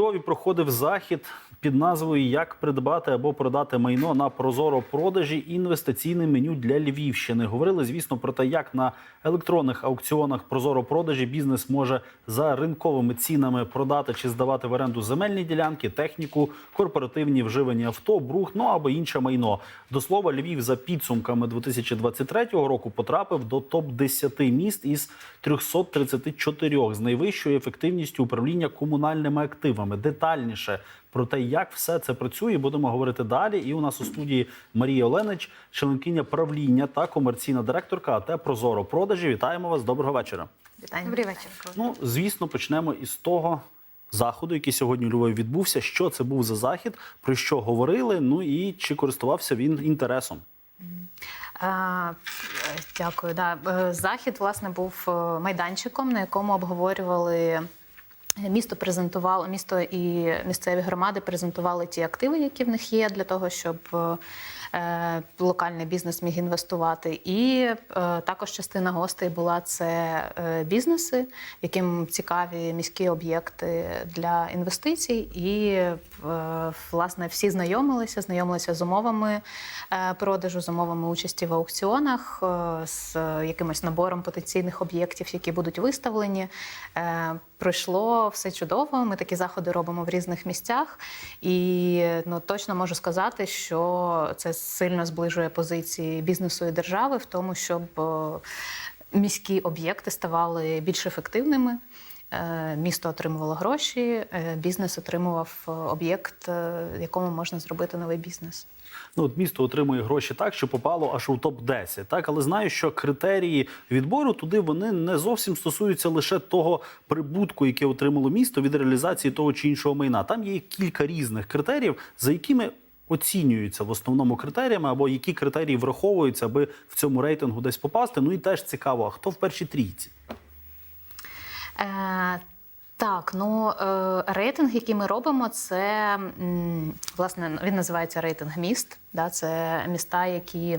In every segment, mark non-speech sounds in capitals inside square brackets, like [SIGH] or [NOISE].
Львові проходив захід під назвою Як придбати або продати майно на прозоро продажі інвестиційне меню для Львівщини. Говорили, звісно, про те, як на електронних аукціонах прозоро продажі бізнес може за ринковими цінами продати чи здавати в оренду земельні ділянки, техніку, корпоративні вживані авто, брух, ну або інше майно. До слова, Львів за підсумками 2023 року потрапив до топ 10 міст із 334 з найвищою ефективністю управління комунальними активами. Детальніше про те, як все це працює, будемо говорити далі. І у нас у студії Марія Оленич, членкиня правління та комерційна директорка АТ Прозоро продажі. Вітаємо вас. Доброго вечора. Вітання. Добрий вечір. Ну, звісно, почнемо із того заходу, який сьогодні у Львові відбувся. Що це був за захід, про що говорили? Ну і чи користувався він інтересом? А, е, Дякую. Да. Е, Захід, власне, був е, майданчиком, на якому обговорювали. Місто презентувало місто і місцеві громади презентували ті активи, які в них є, для того, щоб е, локальний бізнес міг інвестувати. І е, також частина гостей була це е, бізнеси, яким цікаві міські об'єкти для інвестицій. І власне всі знайомилися, знайомилися з умовами продажу, з умовами участі в аукціонах, з якимось набором потенційних об'єктів, які будуть виставлені. Пройшло все чудово. Ми такі заходи робимо в різних місцях, і ну точно можу сказати, що це сильно зближує позиції бізнесу і держави в тому, щоб е, міські об'єкти ставали більш ефективними. Е, Місто отримувало гроші, е, бізнес отримував е, об'єкт, е, якому можна зробити новий бізнес. Ну, от місто отримує гроші так, що попало аж у топ 10 Так, але знаю, що критерії відбору туди вони не зовсім стосуються лише того прибутку, який отримало місто від реалізації того чи іншого майна. Там є кілька різних критеріїв, за якими оцінюються в основному критеріями, або які критерії враховуються, аби в цьому рейтингу десь попасти. Ну і теж цікаво, а хто в першій трійці? Е, так, ну е, рейтинг, який ми робимо, це власне він називається рейтинг міст. Да, це міста, які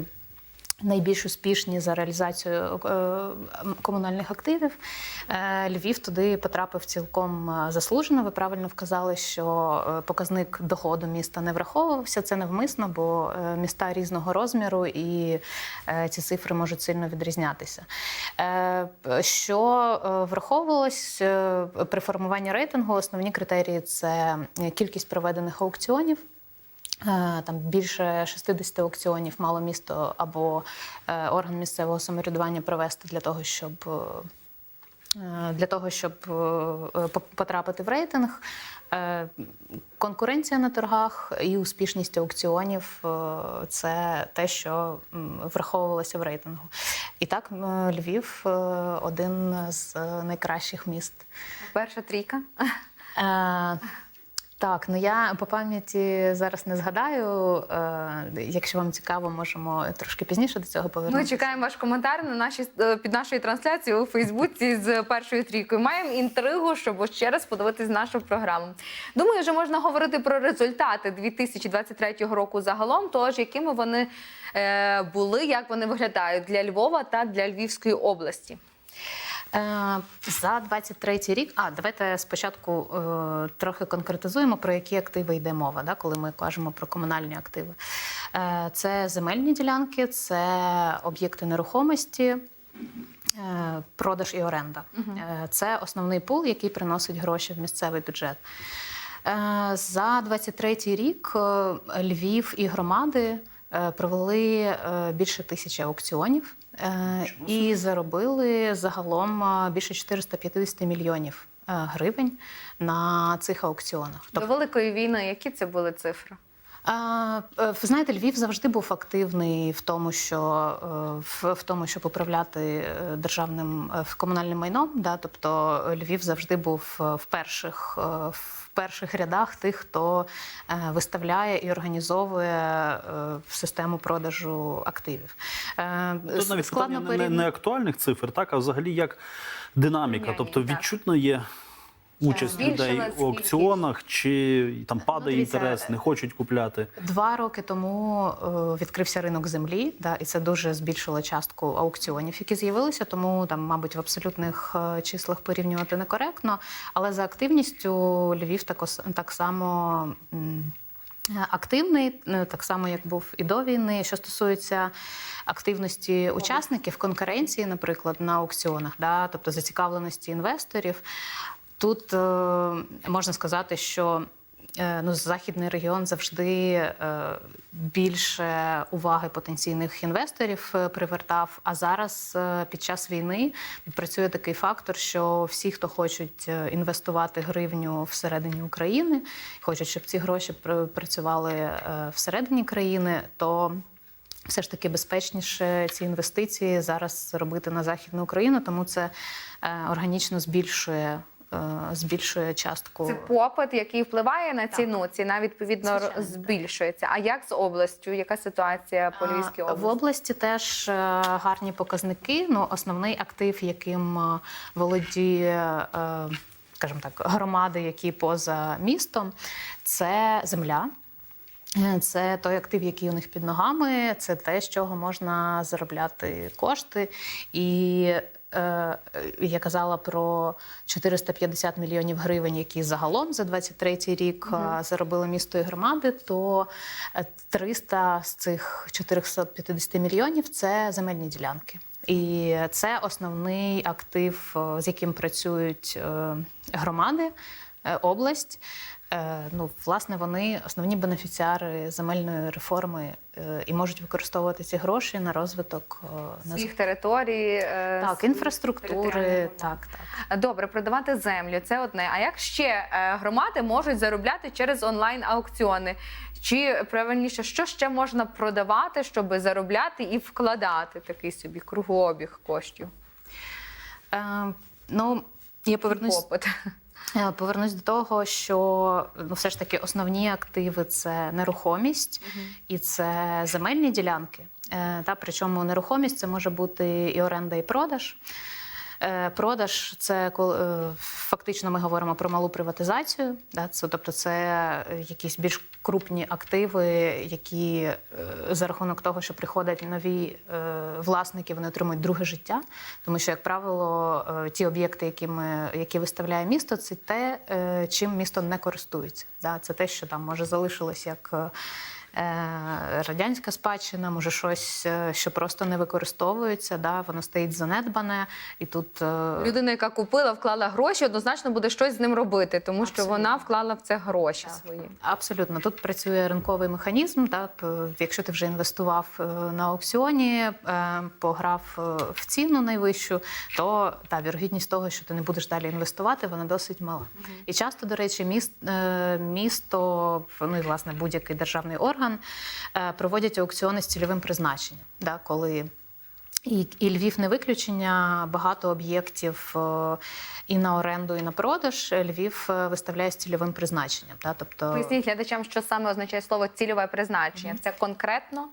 найбільш успішні за реалізацію е, комунальних активів. Е, Львів туди потрапив цілком е, заслужено. Ви правильно вказали, що показник доходу міста не враховувався. Це навмисно, бо міста різного розміру і ці цифри можуть сильно відрізнятися. Що враховувалось при формуванні рейтингу? Основні критерії це кількість проведених аукціонів. Е, Там більше 60 аукціонів мало місто або е, орган місцевого самоврядування провести для того, щоб е, для того, щоб по- потрапити в рейтинг. Конкуренція на торгах і успішність аукціонів це те, що враховувалося в рейтингу. І так, Львів один з найкращих міст. Перша трійка. Так, ну я по пам'яті зараз не згадаю. Е, якщо вам цікаво, можемо трошки пізніше до цього Ми чекаємо ваш коментар на нашій е, під нашою трансляцією у Фейсбуці з першою трійкою. Маємо інтригу, щоб ще раз подивитись нашу програму. Думаю, вже можна говорити про результати 2023 року загалом. Тож якими вони е, були, як вони виглядають для Львова та для Львівської області. Е, За 23 рік, а давайте спочатку е, трохи конкретизуємо, про які активи йде мова, да, коли ми кажемо про комунальні активи. Е, Це земельні ділянки, це об'єкти нерухомості. е, Продаж і оренда Е, це основний пул, який приносить гроші в місцевий бюджет. Е, За 23 рік Львів і громади провели е, більше тисячі аукціонів е, і заробили загалом е, більше 450 мільйонів е, гривень на цих аукціонах. До великої війни, які це були цифри? А, е, знаєте, Львів завжди був активний в тому, що е, в, в тому, щоб управляти е, державним комунальним майном. Да? Тобто Львів завжди був в перших в перших рядах тих, хто виставляє і організовує систему продажу активів. Тут навіть питання не, не, не актуальних цифр, так, а взагалі як динаміка. Ні, тобто ні, відчутно є участь людей у аукціонах, чи там падає дивіться, інтерес, не хочуть купляти? Два роки тому е, відкрився ринок землі, да, і це дуже збільшило частку аукціонів, які з'явилися. Тому там, мабуть, в абсолютних е, числах порівнювати некоректно. Але за активністю Львів також так само. м, Активний, е, так само як був і до війни. Що стосується активності учасників конкуренції, наприклад, на аукціонах, да, тобто зацікавленості інвесторів, тут е, можна сказати, що Е, Ну, західний регіон завжди е, більше уваги потенційних інвесторів привертав. А зараз під час війни відпрацює такий фактор, що всі, хто хочуть інвестувати гривню всередині України, хочуть, щоб ці гроші пр- працювали всередині країни, то все ж таки безпечніше ці інвестиції зараз робити на західну Україну, тому це органічно збільшує. Е, Збільшує частку Це попит, який впливає на ціну. Ціна відповідно Звичайно, так. збільшується. А як з областю? Яка ситуація по Львівській області? В області теж е, гарні показники. Ну, основний актив, яким е, володіє, скажімо так, громади, які поза містом, це земля. Це той актив, який у них під ногами, це те, з чого можна заробляти кошти. І я казала про 450 мільйонів гривень, які загалом за 23 рік е, заробили місто і громади. То е, 300 з цих 450 мільйонів це земельні ділянки. І це основний актив, е, з яким працюють е, громади, е, область. Е, Ну, власне, вони основні бенефіціари земельної реформи е, і можуть використовувати ці гроші на розвиток е, на територій, е, так, своїх інфраструктури. Так, так. Добре, продавати землю це одне. А як ще е, громади можуть заробляти через онлайн аукціони? Чи правильніше, що ще можна продавати, щоб заробляти і вкладати такий собі кругообіг коштів? Е, ну, я повернусь Попит. Е, Повернусь до того, що ну, все ж таки основні активи це нерухомість і це земельні ділянки. Е, Та причому нерухомість це може бути і оренда, і продаж. Е, Продаж це е, фактично ми говоримо про малу приватизацію. Да, це, тобто це якісь більш крупні активи, які е, за рахунок того, що приходять нові власники, вони отримують друге життя. Тому що, як правило, ті об'єкти, які ми які виставляє місто, це те, чим місто не користується. Да, це те, що там може залишилось як. Е, Радянська спадщина, може щось, е, що просто не використовується, да, воно стоїть занедбане, і тут е, Людина, яка купила, вклала гроші, однозначно буде щось з ним робити, тому що вона вклала в це гроші Так. свої. Абсолютно, тут працює ринковий механізм. Так, якщо ти вже інвестував на аукціоні, пограв в ціну найвищу, то та вірогідність того, що ти не будеш далі інвестувати, вона досить мала. І часто, до речі, міст, місто, ну і власне будь-який державний орган е, проводять аукціони з цільовим призначенням, да, коли і, і Львів не виключення. Багато об'єктів е, і на оренду, і на продаж Львів е, виставляє з цільовим призначенням. Да? Тобто Поясніть глядачам, що саме означає слово цільове призначення. Це конкретно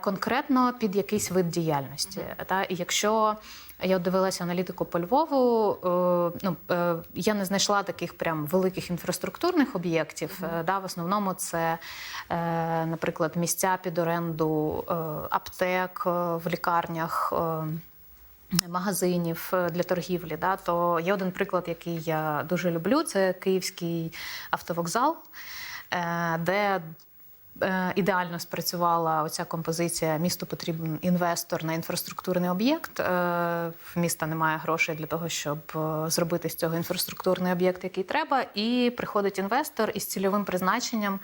конкретно під якийсь вид діяльності. Та? І якщо я дивилася аналітику по Львову, е, ну, е, я не знайшла таких прям великих інфраструктурних об'єктів. Е, Да? В основному це, е, наприклад, місця під оренду е, аптек е, в лікарнях. е, Магазинів е, для торгівлі, да, то є один приклад, який я дуже люблю. Це київський автовокзал, е, де е, ідеально спрацювала оця композиція Місту потрібен інвестор на інфраструктурний об'єкт. Е, міста немає грошей для того, щоб е, зробити з цього інфраструктурний об'єкт, який треба. І приходить інвестор із цільовим призначенням,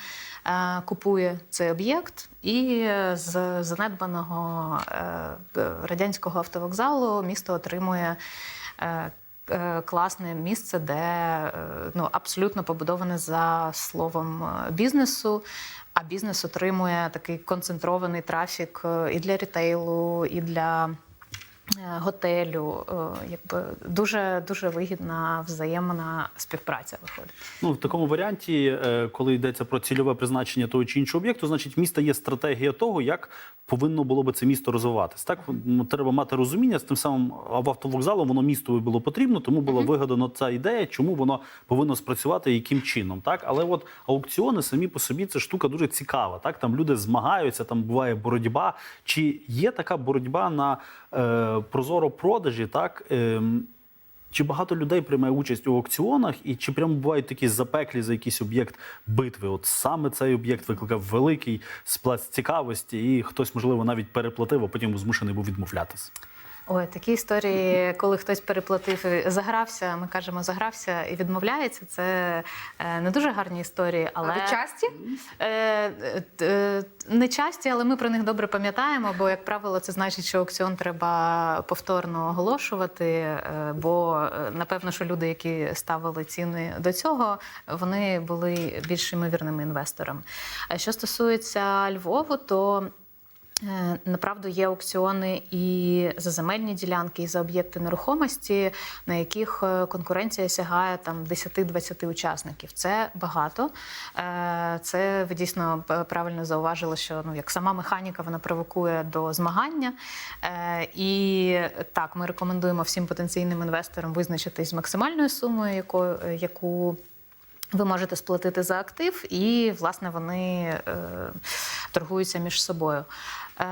е, купує цей об'єкт, і е, з занедбаного е, радянського автовокзалу місто отримує. е, е, Класне місце, де е, ну абсолютно побудоване за словом е, бізнесу. А бізнес отримує такий концентрований трафік е, і для рітейлу, і для готелю. Е, Якби дуже дуже вигідна взаємна співпраця виходить. Ну, в такому варіанті, е, коли йдеться про цільове призначення того чи іншого об'єкту, значить, міста є стратегія того, як повинно було би це місто розвиватись. Так треба мати розуміння з тим самим в автовокзалом, воно місту було потрібно, тому була вигадана ця ідея, чому воно повинно спрацювати яким чином. Так, але от аукціони самі по собі це штука дуже цікава. Так, там люди змагаються, там буває боротьба. Чи є така боротьба на е, прозоро продажі? Так. Ем, чи багато людей приймає участь у аукціонах, і чи прямо бувають такі запеклі за якийсь об'єкт битви? От саме цей об'єкт викликав великий сплеск цікавості, і хтось, можливо, навіть переплатив, а потім змушений був відмовлятися. Ой, такі історії, коли хтось переплатив, і загрався, ми кажемо, загрався і відмовляється. Це е, не дуже гарні історії, але Але часті? Е, е, не часті, але ми про них добре пам'ятаємо, бо, як правило, це значить, що аукціон треба повторно оголошувати. Бо напевно, що люди, які ставили ціни до цього, вони були більш ймовірними інвесторами. А що стосується Львову, то Направду є аукціони і за земельні ділянки, і за об'єкти нерухомості, на яких е, конкуренція сягає там 10-20 учасників. Це багато. Е, Це ви дійсно правильно зауважили, що ну як сама механіка вона провокує до змагання. Е, І так, ми рекомендуємо всім потенційним інвесторам визначитись з максимальною сумою, яку. Ви можете сплатити за актив, і власне вони е, торгуються між собою. Е,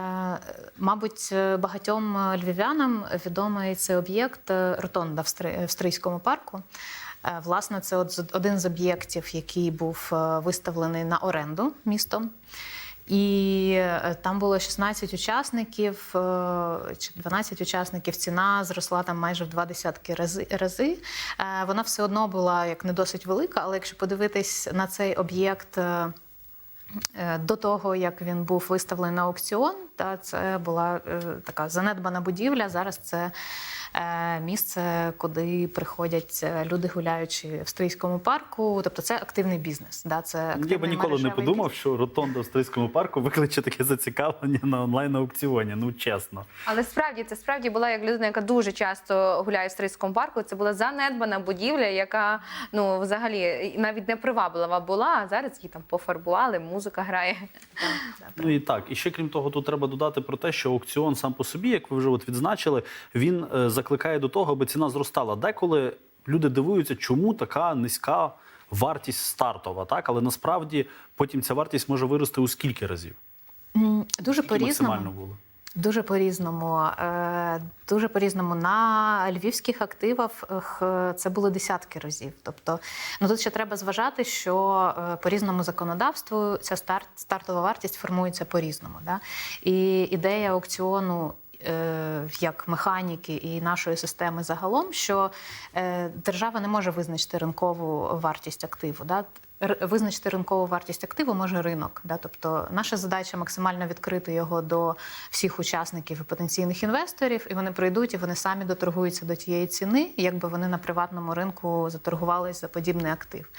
мабуть, багатьом львів'янам відомий цей об'єкт е, Ротонда в Стри- Австрійському парку. Е, Власне, це один з об'єктів, який був е, виставлений на оренду містом. І е, там було 16 учасників е, чи 12 учасників. Ціна зросла там майже в два десятки рази. Е, Вона все одно була як не досить велика, але якщо подивитись на цей об'єкт. До того, як він був виставлений на аукціон, та це була така занедбана будівля. Зараз це місце, куди приходять е, люди, гуляючи в австрійському парку. Тобто це активний бізнес. Да, це Я би ніколи не подумав, що ротонда в австрійському парку викличе таке зацікавлення на онлайн аукціоні. Ну чесно. Але справді це справді була як людина, яка дуже часто гуляє в Стрийському парку. Це була занедбана будівля, яка ну взагалі навіть не приваблива була. А зараз її там пофарбували, музика грає. Ну і так, і ще крім того, тут треба додати про те, що аукціон сам по собі, як ви вже от відзначили, він е, закликає до того, аби ціна зростала. Деколи люди дивуються, чому така низька вартість стартова, так але насправді потім ця вартість може вирости у скільки разів? Дуже по-різному. максимально було. Дуже по-різному. Е, Дуже по-різному. На львівських активах це було десятки разів. Тобто, ну тут ще треба зважати, що е, по різному законодавству ця старт, стартова вартість формується по-різному. Да? І ідея аукціону. Е, Як механіки і нашої системи загалом, що е, держава не може визначити ринкову вартість активу. Да? Визначити ринкову вартість активу може ринок. Да? Тобто наша задача максимально відкрити його до всіх учасників і потенційних інвесторів, і вони прийдуть і вони самі доторгуються до тієї ціни, якби вони на приватному ринку заторгувалися за подібний актив.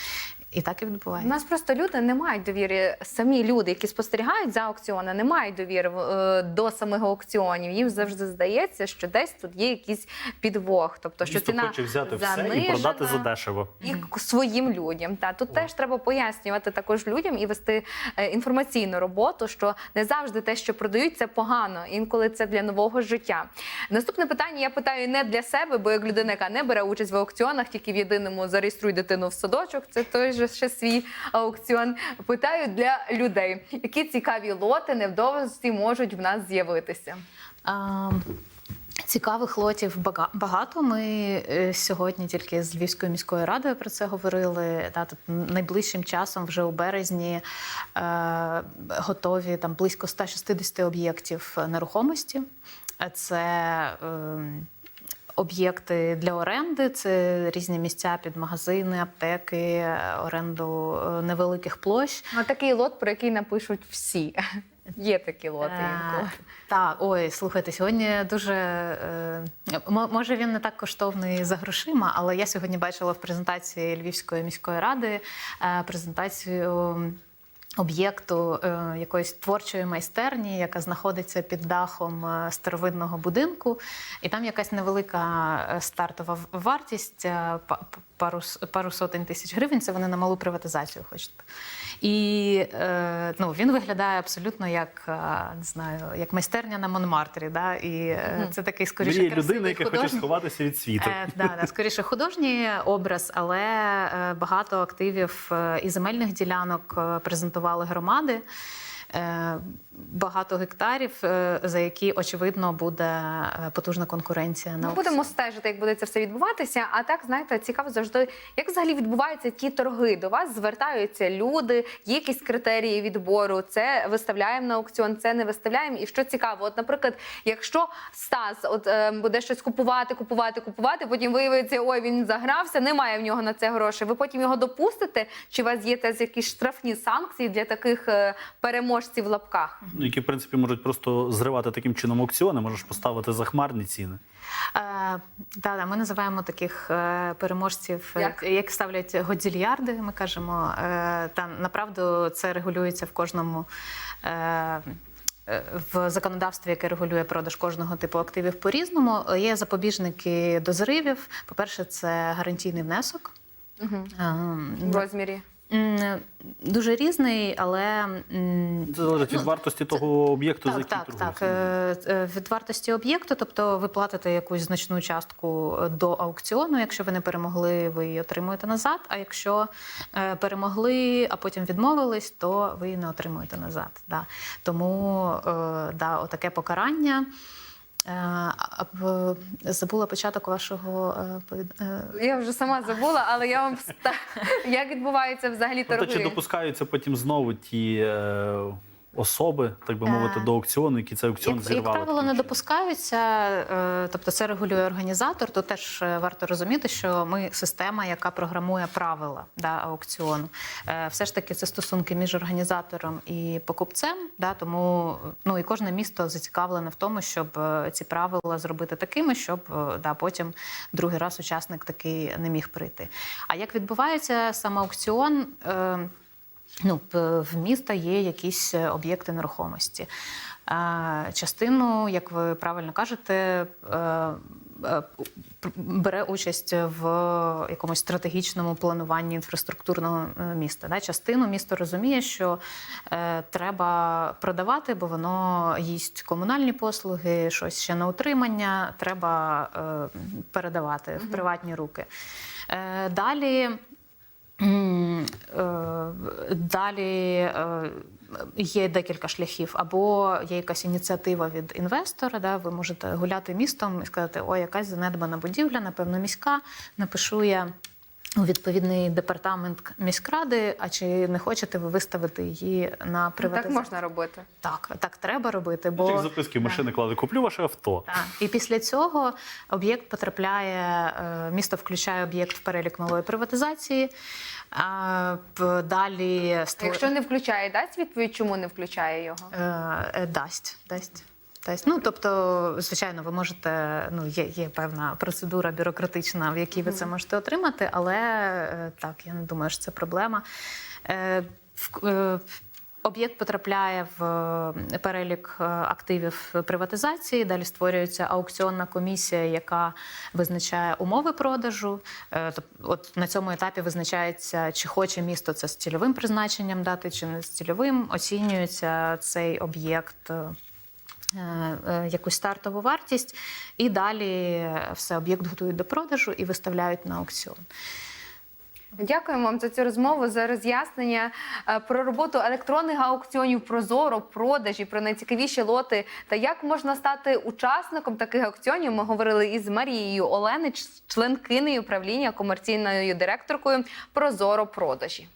І так і У відбувається. нас просто люди не мають довіри. Самі люди, які спостерігають за аукціони, не мають довіри е, до самих аукціонів. Їм завжди здається, що десь тут є якийсь підвох. Тобто, що Місто ціна хоче взяти все і продати за дешево. і своїм людям. Та тут теж треба пояснювати також людям і вести е, інформаційну роботу, що не завжди те, що продають, це погано. Інколи це для нового життя. Наступне питання я питаю не для себе, бо як людина, яка не бере участь в аукціонах, тільки в єдиному зареєструй дитину в садочок. Це той же ще свій аукціон. Питаю для людей, які цікаві лоти невдовзі можуть в нас з'явитися. А, Цікавих лотів багато. Ми е, сьогодні тільки з Львівською міською радою про це говорили. Та, тут найближчим часом, вже у березні, е, готові там близько 160 об'єктів нерухомості. Е, Це е, об'єкти для оренди, це різні місця під магазини, аптеки, оренду е, невеликих площ. А такий лот, про який напишуть всі. [LAUGHS] Є такі лоти. Е, Так, ой, слухайте, сьогодні дуже е, може він не так коштовний за грошима, але я сьогодні бачила в презентації Львівської міської ради е, презентацію. Об'єкту е, якоїсь творчої майстерні, яка знаходиться під дахом е, старовинного будинку, і там якась невелика е, стартова вартість пару, пару сотень тисяч гривень. Це вони на малу приватизацію хочуть. І е, ну, він виглядає абсолютно як е, не знаю, як майстерня на Монмартрі. Да? І е, це такий скоріше Мріє людина, яка хоче сховатися від світу. Е, да, да, скоріше художній образ, але е, багато активів і земельних ділянок презентували громади. Е, Багато гектарів, е, за які очевидно буде е, потужна конкуренція на Ми будемо стежити, як буде це все відбуватися. А так, знаєте, цікаво завжди, як взагалі відбуваються ті торги. До вас звертаються люди, є якісь критерії відбору. Це виставляємо на аукціон, це не виставляємо. І що цікаво, от, наприклад, якщо Стас от е, буде щось купувати, купувати, купувати, потім виявиться, ой, він загрався, немає в нього на це грошей. Ви потім його допустите? Чи у вас є теж якісь штрафні санкції для таких е, переможців в лапках? Ну, Які, в принципі, можуть просто зривати таким чином аукціони, можеш поставити захмарні ціни. Е, да, да, ми називаємо таких е, переможців, е, Як? як ставлять годзільярди. Ми кажемо. Е, та направду це регулюється в кожному. Е, е, в законодавстві, яке регулює продаж кожного типу активів по-різному, є запобіжники до зривів. По-перше, це гарантійний внесок. Угу. В розмірі. Дуже різний, але Це залежить від вартості того об'єкту, за Ну, так, так, так. Е, е, Від вартості об'єкту, тобто ви платите якусь значну частку е, до аукціону. Якщо ви не перемогли, ви її отримуєте назад. А якщо перемогли, а потім відмовились, то ви її не отримуєте назад. Да. Тому да, отаке покарання. Е, а Забула початок вашого е, е, Я вже сама забула, але я вам [LAUGHS] як відбувається взагалі Тобто, чи допускаються потім знову ті особи, так би мовити, Е, до аукціону, які цей аукціон зірвали? як правило, не допускаються, е, тобто це регулює організатор. Тут теж е, варто розуміти, що ми система, яка програмує правила да, аукціону. Все ж таки це стосунки між організатором і покупцем. Да, тому ну і кожне місто зацікавлене в тому, щоб ці правила зробити такими, щоб да, потім другий раз учасник такий не міг прийти. А як відбувається сам аукціон? Ну, в міста є якісь е, об'єкти нерухомості. Е, Частину, як ви правильно кажете, е, бере участь в якомусь стратегічному плануванні інфраструктурного міста. Частину місто розуміє, що треба продавати, бо воно їсть комунальні послуги, щось ще на утримання, треба передавати в приватні руки. Далі. Е, Далі е, є декілька шляхів, або є якась ініціатива від інвестора. Да, ви можете гуляти містом і сказати, о, якась занедбана будівля, напевно, міська. Напишу я у відповідний департамент міськради. А чи не хочете ви виставити її на Ну, Так можна робити. Так, так треба робити. Ну, Бо Як записки машини клали, куплю ваше авто. так. І після цього об'єкт потрапляє, е, місто включає об'єкт в перелік малої приватизації. А далі створ... Якщо не включає, дасть відповідь, чому не включає його? Е, е, дасть, дасть. Дасть. Ну, тобто, звичайно, ви можете, ну, є, є певна процедура бюрократична, в якій ви це можете отримати, але е, так, я не думаю, що це проблема. Е, в- е, Об'єкт потрапляє в перелік активів приватизації. Далі створюється аукціонна комісія, яка визначає умови продажу. От на цьому етапі визначається, чи хоче місто це з цільовим призначенням дати, чи не з цільовим. Оцінюється цей об'єкт. Е, е, Якусь стартову вартість, і далі все об'єкт готують до продажу і виставляють на аукціон. Дякуємо вам за цю розмову, за роз'яснення е, про роботу електронних аукціонів, прозоро, продажі, про найцікавіші лоти та як можна стати учасником таких аукціонів. Ми говорили із Марією Оленич, членкинею правління комерційною директоркою Прозоро продажі.